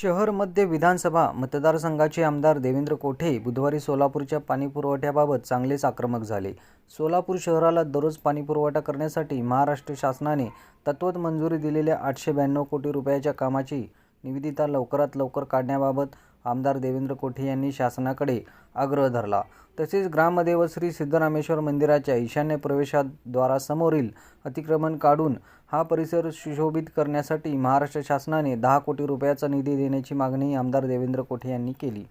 शहर मध्य विधानसभा मतदारसंघाचे आमदार देवेंद्र कोठे बुधवारी सोलापूरच्या पाणीपुरवठ्याबाबत चांगलेच आक्रमक झाले. सोलापूर शहराला दररोज पाणीपुरवठा करण्यासाठी महाराष्ट्र शासनाने तत्वत मंजुरी दिलेल्या आठशे ब्याण्णव कोटी रुपयाच्या कामाची निविदिता लवकरात लवकर काढण्याबाबत आमदार देवेंद्र कोठे यांनी शासनाकडे आग्रह धरला. तसेच ग्रामदेव श्री सिद्धरामेश्वर मंदिराच्या ईशान्य प्रवेशद्वारासमोरील अतिक्रमण काढून हा परिसर सुशोभित करण्यासाठी महाराष्ट्र शासनाने दहा कोटी रुपयाचा निधी देण्याची मागणी आमदार देवेंद्र कोठे यांनी केली.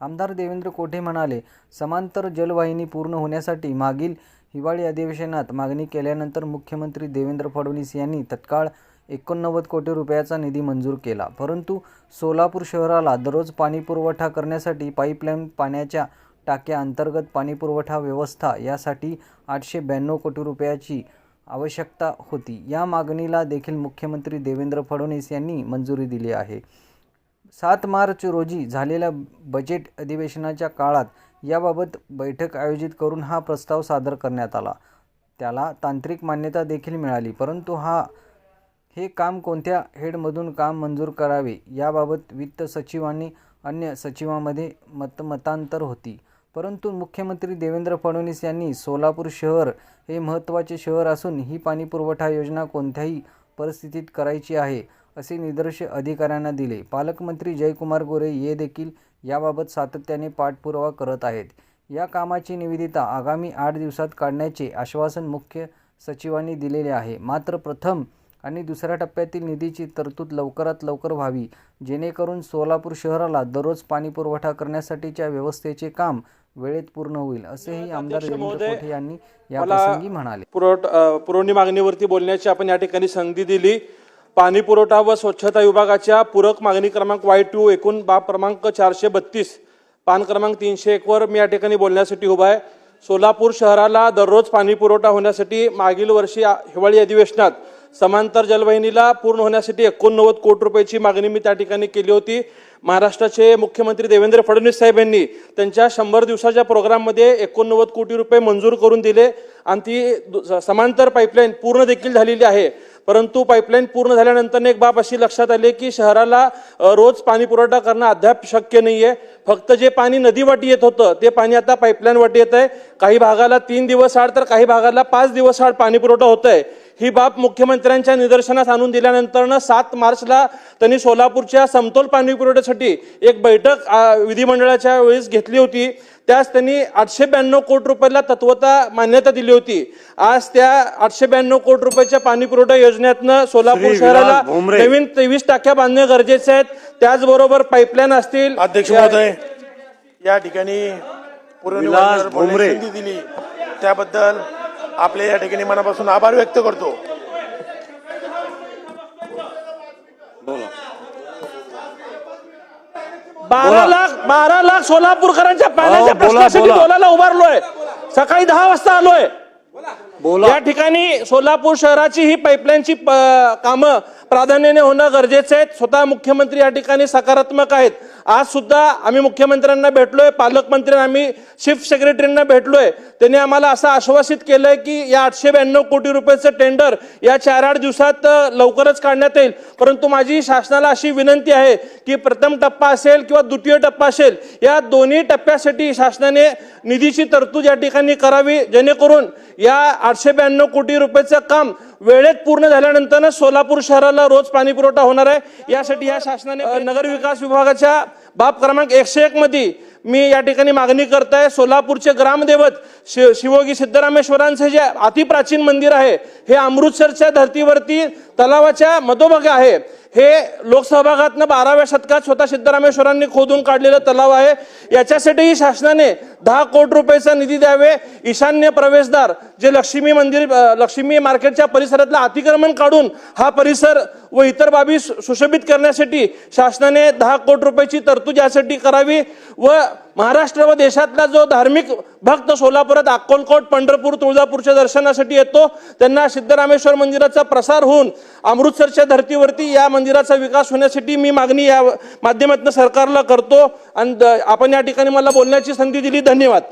आमदार देवेंद्र कोठे म्हणाले समांतर जलवाहिनी पूर्ण होण्यासाठी मागील हिवाळी अधिवेशनात मागणी केल्यानंतर मुख्यमंत्री देवेंद्र फडणवीस यांनी तत्काळ एकोणनव्वद कोटी रुपयाचा निधी मंजूर केला. परंतु सोलापूर शहराला दररोज पाणीपुरवठा करण्यासाठी पाईपलाईन पाण्याच्या टाक्या अंतर्गत पाणीपुरवठा व्यवस्था यासाठी आठशे ब्याण्णव कोटी रुपयाची आवश्यकता होती. या मागणीला देखील मुख्यमंत्री देवेंद्र फडणवीस यांनी मंजुरी दिली आहे. सात मार्च रोजी झालेल्या बजेट अधिवेशनाच्या काळात याबाबत बैठक आयोजित करून हा प्रस्ताव सादर करण्यात आला. त्याला तांत्रिक मान्यता देखील मिळाली परंतु हा हे काम कोणत्या हेडमधून काम मंजूर करावे याबाबत वित्त सचिव आणि अन्य सचिवांमध्ये मतमतांतर होती. परंतु मुख्यमंत्री देवेंद्र फडणवीस यांनी सोलापूर शहर हे महत्त्वाचे शहर असून ही पाणीपुरवठा योजना कोणत्याही परिस्थितीत करायची आहे असे निर्देश अधिकाऱ्यांना दिले. पालकमंत्री जयकुमार गोरे हे देखील याबाबत सातत्याने पाठपुरावा करत आहेत. या कामाची निविदिता आगामी आठ दिवसात काढण्याचे आश्वासन मुख्य सचिवांनी दिलेले आहे. मात्र प्रथम आणि दुसऱ्या टप्प्यातील निधीची तरतूद लवकरात लवकर व्हावी. जेणेकरून सोलापूर शहराला दररोज पाणीपुरवठा करण्यासाठीच्या व्यवस्थेचे काम वेळेत पूर्ण होईल असेही आमदार कोठे यांनी या मला प्रसंगी म्हणाले. पुरवठ पुरवणी मागणीवरती बोलण्याची आपण या ठिकाणी संधी दिली. पाणी पुरवठा व स्वच्छता विभागाच्या पूरक मागणी क्रमांक वाय टू एकूण बाब क्रमांक चारशे बत्तीस पान क्रमांक तीनशे एकवर मी या ठिकाणी बोलण्यासाठी उभा आहे. सोलापूर शहराला दररोज पाणी पुरवठा होण्यासाठी मागील वर्षी हिवाळी अधिवेशनात समांतर जलवाहिनीला पूर्ण होण्यासाठी एकोणनव्वद कोटी रुपयाची मागणी मी त्या ठिकाणी केली होती. महाराष्ट्राचे मुख्यमंत्री देवेंद्र फडणवीस साहेब यांनी त्यांच्या शंभर दिवसाच्या प्रोग्राममध्ये एकोणनव्वद कोटी रुपये मंजूर करून दिले. आणि ती समांतर पाईपलाईन पूर्ण देखील झालेली आहे. परंतु पाईपलाईन पूर्ण झाल्यानंतर एक बाब अशी लक्षात आली की शहराला रोज पाणी पुरवठा करणं अद्याप शक्य नाही आहे फक्त जे पाणी नदीवाटी येत होतं ते पाणी आता पाईपलाईन वाटी येत आहे काही भागाला तीन दिवस आड तर काही भागाला पाच दिवस आड पाणी पुरवठा होत आहे ही बाब मुख्यमंत्र्यांच्या निदर्शनास आणून दिल्यानंतर सात मार्चला त्यांनी सोलापूरच्या समतोल पाणी पुरवठ्यासाठी एक बैठक विधिमंडळाच्या वेळेस घेतली होती. त्यास त्यांनी आठशे ब्याण्णव कोटी रुपयाला तत्वता मान्यता दिली होती. आज त्या आठशे ब्याण्णव कोटी रुपयाच्या पाणी पुरवठा योजनेतनं सोलापूर शहराला. नवीन तेवीस टाक्या बांधणे गरजेचे आहेत त्याचबरोबर पाईपलाईन असतील. अध्यक्ष महोदय. या ठिकाणी दिली. त्याबद्दल आपले या ठिकाणी मनापासून आभार व्यक्त करतो. बारा लाख बारा लाख सोलापूरकरांच्या पाण्याच्या प्रश्नासाठी बोला. बोलायला उभारलोय. सकाळी दहा वाजता आलोय. बोला. या ठिकाणी सोलापूर शहराची ही पाईपलाईनची कामं प्राधान्याने होणं गरजेचं आहे. स्वतः मुख्यमंत्री या ठिकाणी सकारात्मक आहेत. आज सुद्धा आम्ही मुख्यमंत्र्यांना भेटलोय पालकमंत्र्यांना आम्ही चीफ सेक्रेटरींना भेटलोय. त्यांनी आम्हाला असं आश्वासित केलंय की या आठशे ब्याण्णव कोटी रुपयाचं टेंडर या चार आठ दिवसात लवकरच काढण्यात येईल. परंतु माझी शासनाला अशी विनंती आहे की प्रथम टप्पा असेल किंवा द्वितीय टप्पा असेल या दोन्ही टप्प्यासाठी शासनाने निधीची तरतूद या ठिकाणी करावी जेणेकरून या आठशे ब्याण्णव कोटी रुपयाचं काम वेळेत पूर्ण झाल्यानंतर सोलापूर शहराला रोज पाणी पुरवठा होणार आहे. यासाठी या शासनाने नगर विकास विभागाच्या बाब क्रमांक एकशे एक मध्ये मी या ठिकाणी मागणी करत आहे सोलापूरचे ग्रामदेवत शिव शिवोगी सिद्धरामेश्वरांचे जे अतिप्राचीन मंदिर आहे हे अमृतसरच्या धर्तीवरती तलावाच्या मधोभागे आहे. हे लोकसहभागातनं बाराव्या शतकात स्वतः सिद्धरामेश्वरांनी खोदून काढलेलं तलाव आहे. याच्यासाठीही शासनाने दहा कोटी रुपयाचा निधी द्यावे. ईशान्य प्रवेशद्वार जे लक्ष्मी मंदिर लक्ष्मी मार्केटच्या परिसरातलं अतिक्रमण काढून हा परिसर व इतर बाबी सु- सुशोभित करण्यासाठी शासनाने दहा कोटी रुपयाची तरतूद यासाठी करावी व महाराष्ट्र व देशातला जो धार्मिक भक्त सोलापुरात अक्कलकोट पंढरपूर तुळजापूरच्या दर्शनासाठी येतो त्यांना सिद्धरामेश्वर मंदिराचा प्रसार होऊन अमृतसरच्या धर्तीवरती या मंदिराचा विकास होण्यासाठी मी मागणी या माध्यमातून सरकारला करतो. आणि द- आपण या ठिकाणी मला बोलण्याची संधी दिली. धन्यवाद.